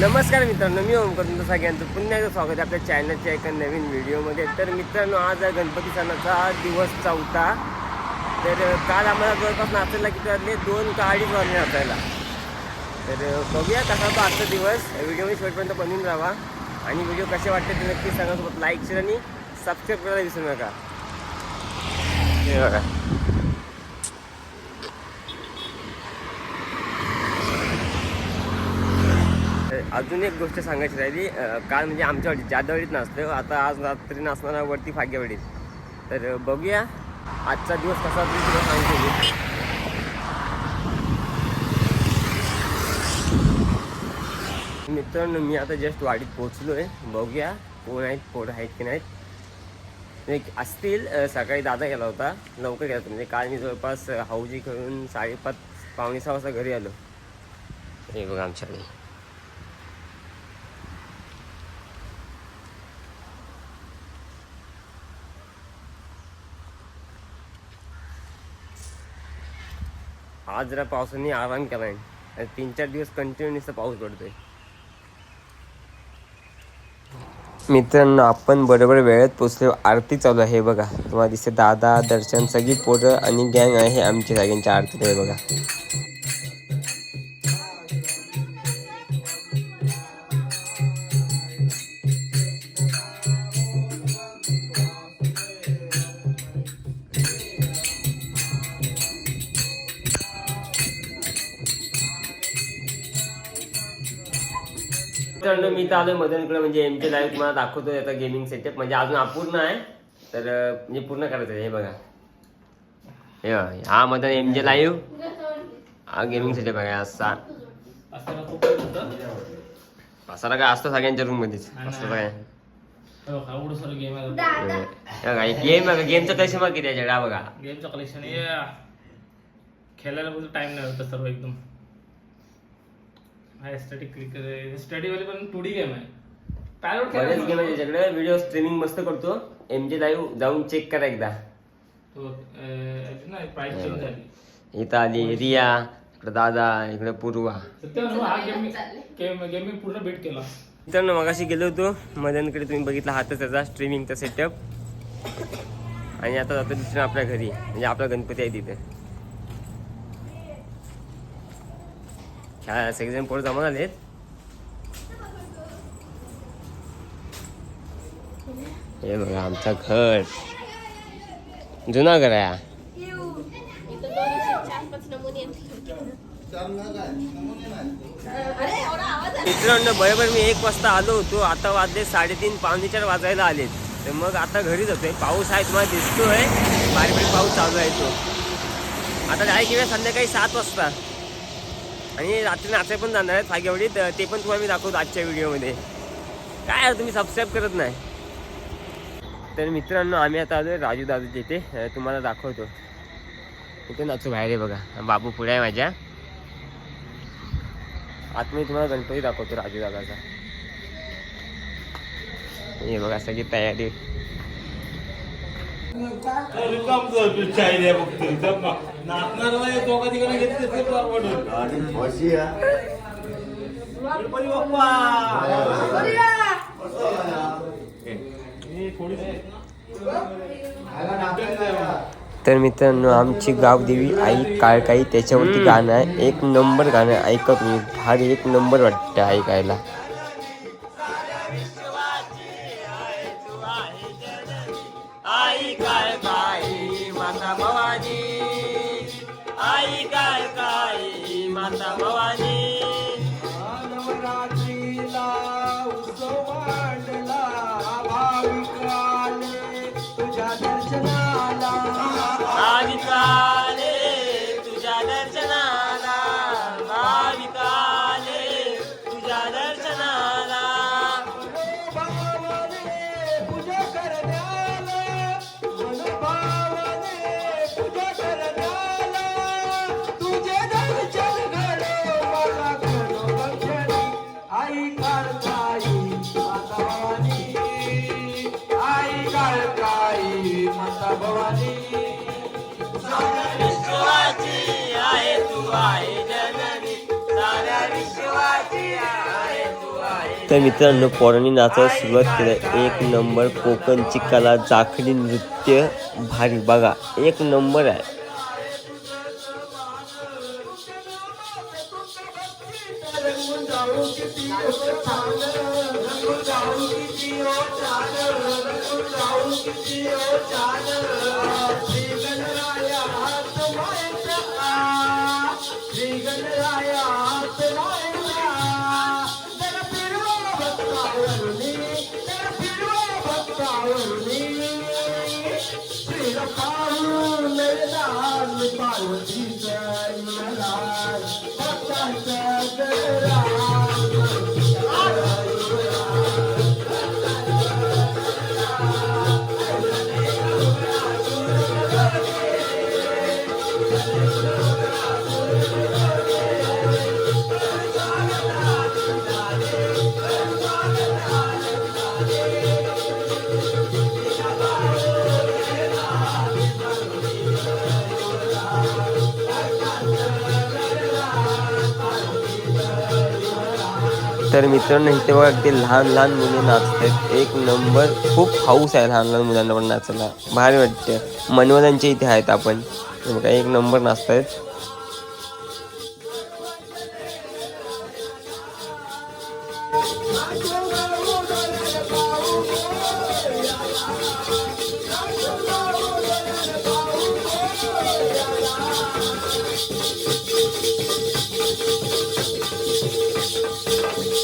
नमस्कार मित्रांनो मी ओमकर तुमचं सगळ्यांचं पुन्हा एकदा स्वागत आहे आपल्या चॅनलच्या एका नवीन व्हिडिओमध्ये. तर मित्रांनो आज आहे गणपती सणाचा दिवस चौथा. तर काल आम्हाला जवळपास नाचायला किती वाजले? दोन का अडीच वाजले नाचायला. तर बघूया कसा तो आजचा दिवस. व्हिडिओमध्ये शेवटपर्यंत बनवून राहा. आणि व्हिडिओ कसे वाटते ते नक्की सांगा. सोबत लाईक शेअर आणि सबस्क्राईब करायला विसरू नका. बघा. अजून एक गोष्ट सांगायची राहिली काल म्हणजे आमच्या वाडीत जादवाडीत नाचतं आता आज रात्री नाचणार वरती फाग्यावडीत तर बघूया आजचा दिवस कसा तुला सांगतो मित्रांनो मी आता जस्ट वाडीत पोहोचलो आहे बघूया कोण आहेत पोरं आहेत की नाहीत. एक असतील सकाळी दादा गेला होता लवकर गेला होता. म्हणजे काल मी जवळपास हौजी करून साडेपाच पावणे सहा वाजता घरी आलो. हे बघा आमच्याकडे आज जरा पावसाने आराम केलाय. आणि तीन चार दिवस कंटिन्यू पाऊस पडतोय. मित्रांनो आपण बरोबर वेळेत पोचलो. आरती चालू आहे बघा. तुम्हाला दिसते दादा दर्शन सगळी पोरं आणि गँग आहे आमच्या सगळ्यांची आरती आहे बघा. मित्रांनो मी तर आलोय मदनकडे. म्हणजे एमचे लाईव्ह तुम्हाला दाखवतो आता गेमिंग सेटअप म्हणजे अजून अपूर्ण आहे. तर म्हणजे पूर्ण करायचं आहे. हे बघा. हे हा मदन एम जे लाईव्ह हा गेमिंग सेटअप आहे. असा. पसारा काय असतो सगळ्यांच्या रूम मध्येच. असतो काय गेम बघा, गेमचं कसे मग किती बघा गेमचं कलेक्शन खेळायला टाइम नाही होता सर्व एकदम. स्टडी क्लिक स्टडी वाली पण टू डी गेम आहे. पॅरोट बरेच गेम आहे त्याच्याकडे व्हिडिओ स्ट्रीमिंग मस्त करतो. एम जे लाईव्ह जाऊन चेक करा एकदा. तो अं, नाही प्राइस चेंज झाली. इथं आली रिया इकडे दादा इकडे पूर्वा. सत्य म्हणू, हा गेम गेम गेम मी पूर्ण बीट केला. मित्रांनो मगाशी गेलो होतो. मदनकडे तुम्ही बघितला हातच त्याचा स्ट्रीमिंगचा सेटअप आणि आता जातो दुसरं आपल्या घरी. म्हणजे आपला गणपती आहे तिथे. ह्या सगळेजण पोरं जमा झालेत. हे बघा आमचं घर. जुना घर आहे मित्रांनो बरोबर मी एक वाजता आलो होतो. आता वाजले साडेतीन पावणे चार वाजायला आलेत. तर मग आता घरी जातोय. पाऊस आहे तुम्हाला दिसतोय. बारीक बारीक पाऊस चालू आहे तो. आता जाय किंवा संध्याकाळी सात वाजता. आणि रात्री नाचाय पण जाणार आहेत. फाग्यावडीत ते पण तुम्हाला मी दाखवतो आजच्या व्हिडिओमध्ये. काय यार तुम्ही सबस्क्राईब करत नाही. तर मित्रांनो आम्ही आता आलो राजू दादूच्या इथे. तुम्हाला दाखवतो. इथे नाचू बाहेर आहे बघा. बाबू पुढे आहे माझ्या. आतमध्ये तुम्हाला गणपती दाखवतो राजू दादाचा. हे बघा सगळी तयारी. तर मित्रांनो आमची गावदेवी आई काळकाई त्याच्यावरती गाणं आहे. एक नंबर गाणं आहे ऐका तुम्ही भारी एक नंबर वाटतं ऐकायला. तर मित्रांनो पोरांनी नाचायला सुरुवात केलं. एक नंबर कोकणची कला जाखडी नृत्य भारी. बघा एक नंबर आहे. रंगून जाऊ किती छान रंगून जाऊ किती ओ छान रंगून जाऊ किती ओ छान श्री गणराया तुम्हाला श्री गणराया बाबती जय माल पहिरा तर मित्रांनो इथे बघा अगदी लहान लहान मुले नाचत आहेत एक नंबर खूप हाऊस आहे लहान लहान मुलांना पण नाचायला. भारी वाटते मनोरंजनच्या इथे आहेत आपण. बघा एक नंबर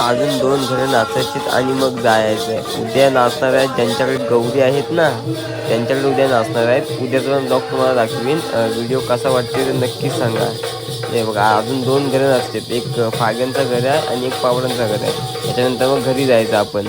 अजून दोन घरं नाचायची आणि मग जायचं आहे. उद्या नाचणार आहेत ज्यांच्याकडे गौरी आहेत ना त्यांच्याकडे उद्या नाचणार आहेत. उद्याचा ब्लॉग तुम्हाला दाखवीन. व्हिडिओ कसा वाटते ते नक्कीच सांगा. हे बघा अजून दोन घरं नाचतात. एक फाग्यांचं घर आहे आणि एक पावडांचं घर आहे. त्याच्यानंतर मग घरी जायचं आपण.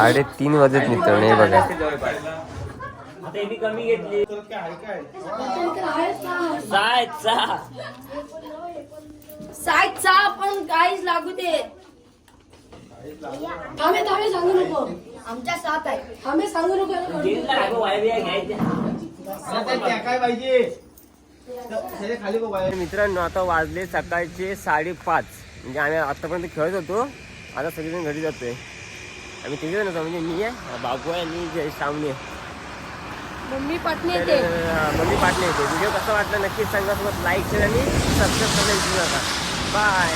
साडेतीन वाजत मित्रांनो हे बघा. सहा पण काहीच लागू दे. आम्ही आम्ही सांगू नको. आमच्या सात आहे. आम्ही सांगू नको. काय पाहिजे? त्याच्याखाली बघ तर मित्रांनो आता वाजले सकाळचे साडेपाच. म्हणजे आम्ही आतापर्यंत खेळत होतो. आता सगळेजण घरी जातोय. आम्ही तिघे जण होतो म्हणजे मी आहे बाबू आहे आणि सामने आहे. मम्मी पटणे तर येते अं, मम्मी पाठणे येते व्हिडिओ कसा वाटला? नक्कीच सांगा सोबत लाईक शेअर आणि सबस्क्राईब करायला विसरू नका बाय